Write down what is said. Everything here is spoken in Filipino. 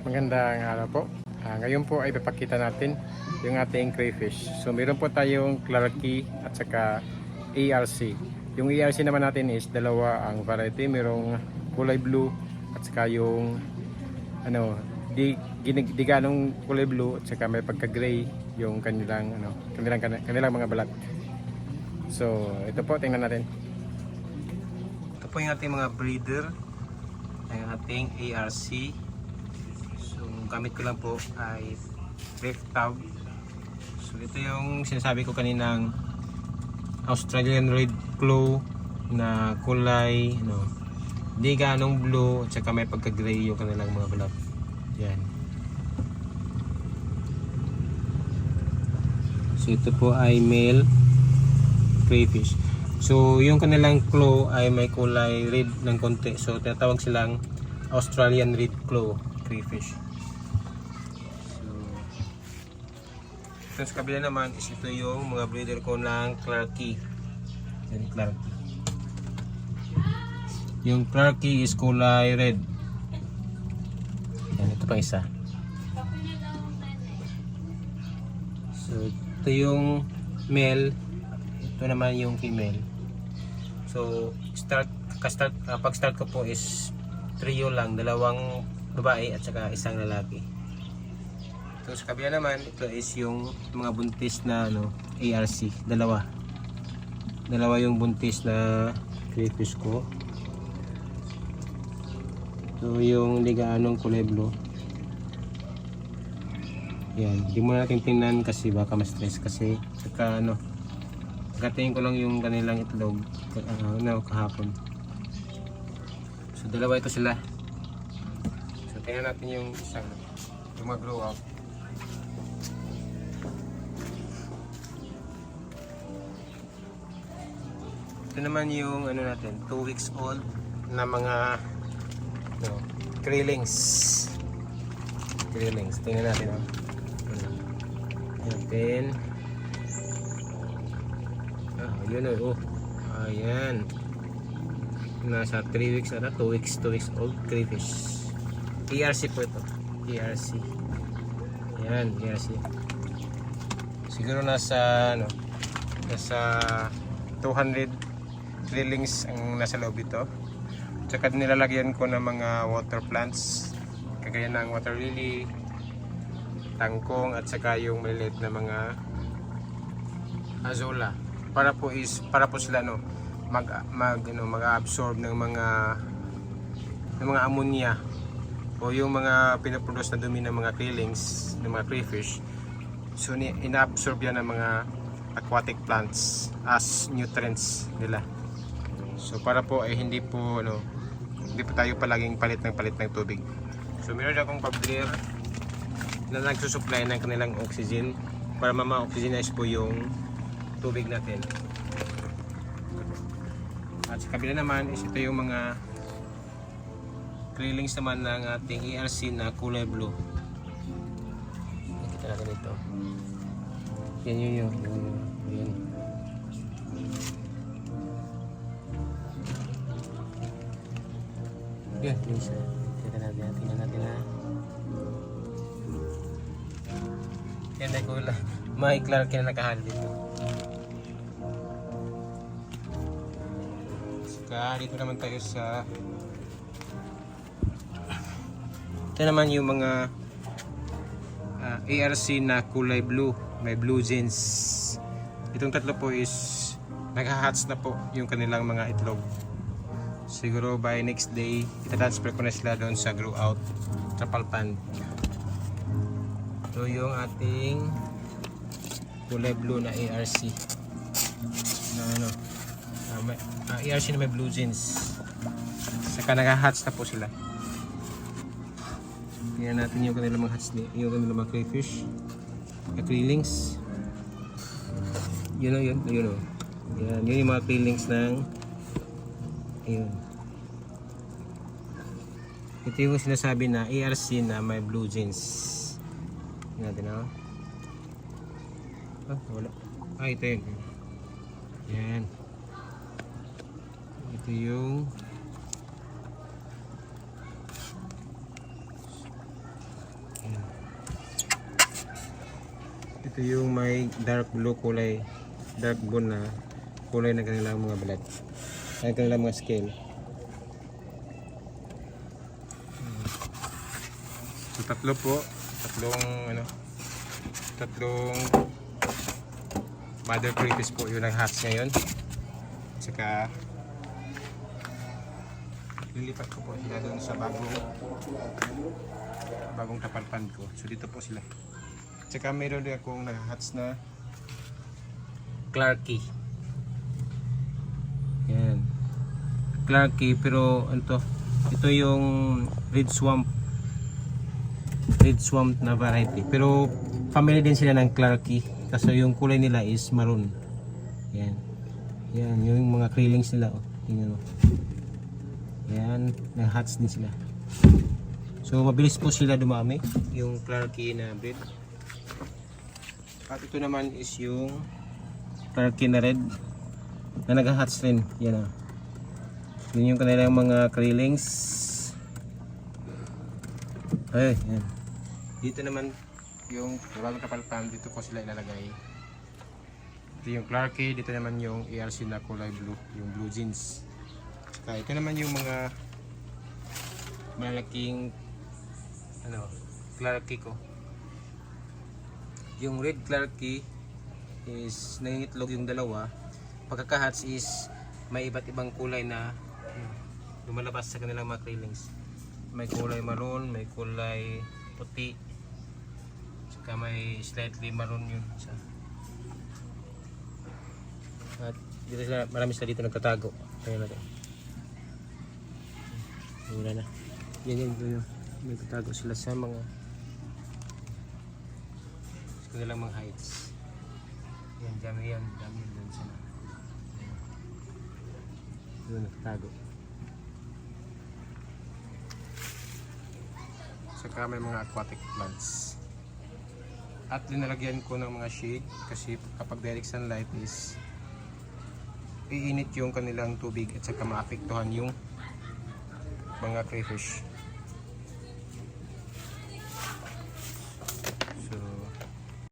Magandang araw po. Ah, ngayon po ay papakita natin yung ating crayfish. So meron po tayong Clarky at saka ARC. Yung ARC naman natin is dalawa ang variety. Merong kulay blue at saka yung ano, di, ginig, di ganong kulay blue at saka may pagka-gray yung kanilang ano, kanilang kanilang mga balat. So ito po tingnan natin. Ito po yung ating mga breeder ang ating ARC. Gamit ko lang po ay drift tag. So, ito yung sinasabi ko kaninang Australian Red Claw na kulay, ano, di ganong blue at saka may pagka-gray yung kanilang mga balat. Yan. So, ito po ay male crayfish. So, yung kanilang claw ay may kulay red ng konti. So, tinatawag silang Australian Red Claw crayfish. Ito sa kabila naman is ito yung mga breeder ko ng Clarky. Yan, Clarky. Yung Clarky is kulay red. Yan, ito pa isa. So, ito yung male. Ito naman yung female. So, start ka-start uh, pag-start ko po is trio lang, dalawang babae at saka isang lalaki. Ito sa kabila naman, ito is yung mga buntis na ano, ARC, dalawa. Dalawa yung buntis na crayfish ko. Ito yung ligaanong kulay blue. Yan, hindi mo natin tingnan kasi baka ma-stress kasi saka ano, Kakatingin ko lang yung kanilang itlog uh, no, kahapon. So dalawa ito sila. So tingnan natin yung isang yung mag-grow up. Ito naman yung ano natin, 2 weeks old na mga no, krillings. Krillings. Tingnan natin. Oh. Natin. Ah, yun oh. oh. Ayan. Nasa 3 weeks na 2 weeks, 2 weeks old crayfish. ERC po ito. ERC. Ayan, ERC. Siguro nasa ano, nasa 200 drillings ang nasa loob ito. Tsaka nilalagyan ko ng mga water plants. Kagaya ng water lily, tangkong at saka yung maliliit na mga azola para po is para po sila no mag mag ano mag-absorb ng mga ng mga ammonia o yung mga pinoproduce na dumi ng mga tailings ng mga crayfish. So inaabsorb yan ng mga aquatic plants as nutrients nila so para po ay hindi po ano hindi po tayo palaging palit ng palit ng tubig so meron akong pablir na nagsusupply ng kanilang oxygen para mama-oxygenize po yung tubig natin. At sa kabila naman is ito yung mga krillings naman ng ating ERC na kulay blue. Nakita natin ito. Yan yun yun. yun, yun. Yan. Yan, yun siya. Tingnan natin, tingnan natin ha. Yan ay kulay. May Clark na nakahalo dito. Saka dito naman tayo sa Ito naman yung mga ah, ARC na kulay blue. May blue jeans. Itong tatlo po is nagha-hatch na po yung kanilang mga itlog. Siguro by next day, itatransfer ko na sila doon sa grow out trapal pond. Ito yung ating kulay blue na ARC na ano uh, may, ah, ARC na may blue jeans. Saka nag-hatch na po sila. Tingnan natin yung kanilang mga ni- yung kanilang mga crayfish. Krillings yun o yun. Yun o. Yan yun yung mga krillings ng Ayun. Ito yung sinasabi na ARC na may blue jeans. Tingnan natin ako. Ah, wala. Ah, ito yun. Yan. Ito yung Ayan. ito yung may dark blue kulay dark blue na kulay na kanilang mga balat ay kanilang mga scale. So tatlo po, tatlong ano, tatlong mother crayfish po yun ang hatch ngayon. Tsaka lilipat ko po sila doon sa bagong bagong tapalpan ko. So dito po sila. Tsaka meron din akong nag-hatch na Clarky. Yan. Clarky pero ano to? Ito yung red swamp. Red swamp na variety. Pero family din sila ng Clarky. Kasi yung kulay nila is maroon. Yan. Yan, yung mga krillings nila. Oh. Tingnan mo. Yan, nag-hatch din sila. So mabilis po sila dumami, yung Clarky na breed. At ito naman is yung Clarky na red na nag-hatch rin. Yan o. Yun yung kanilang mga krillings. Ay, yan. Dito naman yung bagong kapalpan, dito po sila ilalagay. Ito yung Clarky, dito naman yung ARC na kulay blue, yung blue jeans. Saka ito naman yung mga malaking ano, Clarky ko. Yung red Clarky is nangingitlog yung dalawa. Pagkakahats is may iba't ibang kulay na lumalabas sa kanilang mga krillings. May kulay maroon, may kulay puti, saka may slightly maroon yun. Sa at dito sila, marami sila dito nagtatago. Tingnan natin. Wala na. Yan yan yun. May tatago sila sa mga sa kanilang mga heights. Yan, dami yan. Dami yan doon sa doon nagtatago. Saka may mga aquatic plants. At linalagyan ko ng mga shade kasi kapag direct sunlight is iinit yung kanilang tubig at saka maapektuhan yung mga crayfish.